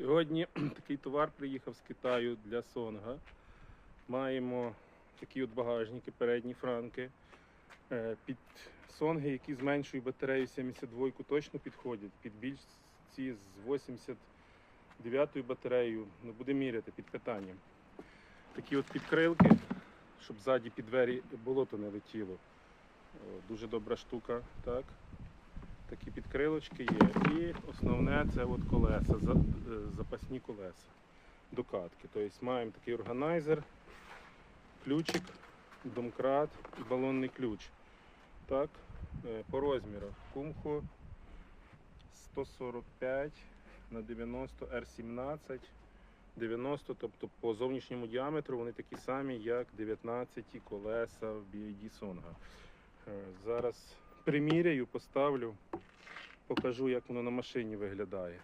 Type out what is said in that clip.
Сьогодні такий товар приїхав з Китаю для Сонга. Маємо такі от багажники, передні франки. Е, Під сонги, які з меншою батареєю 72 точно підходять. Під більш ці з 89 батареєю ну, буде міряти під питанням. Такі от підкрилки, щоб ззаді під двері болото не летіло. Дуже добра штука, так. Такі підкрилочки є. І це от колеса, е, запасні колеса докатки. Тобто маємо такий органайзер, ключик, домкрат і балонний ключ. Так, е, по розмірах. Кумхо 145 на 90 R17. 90, тобто по зовнішньому діаметру вони такі самі, як 19 колеса в BID Songa. Е, Зараз приміряю, поставлю, покажу, як воно на машині виглядає.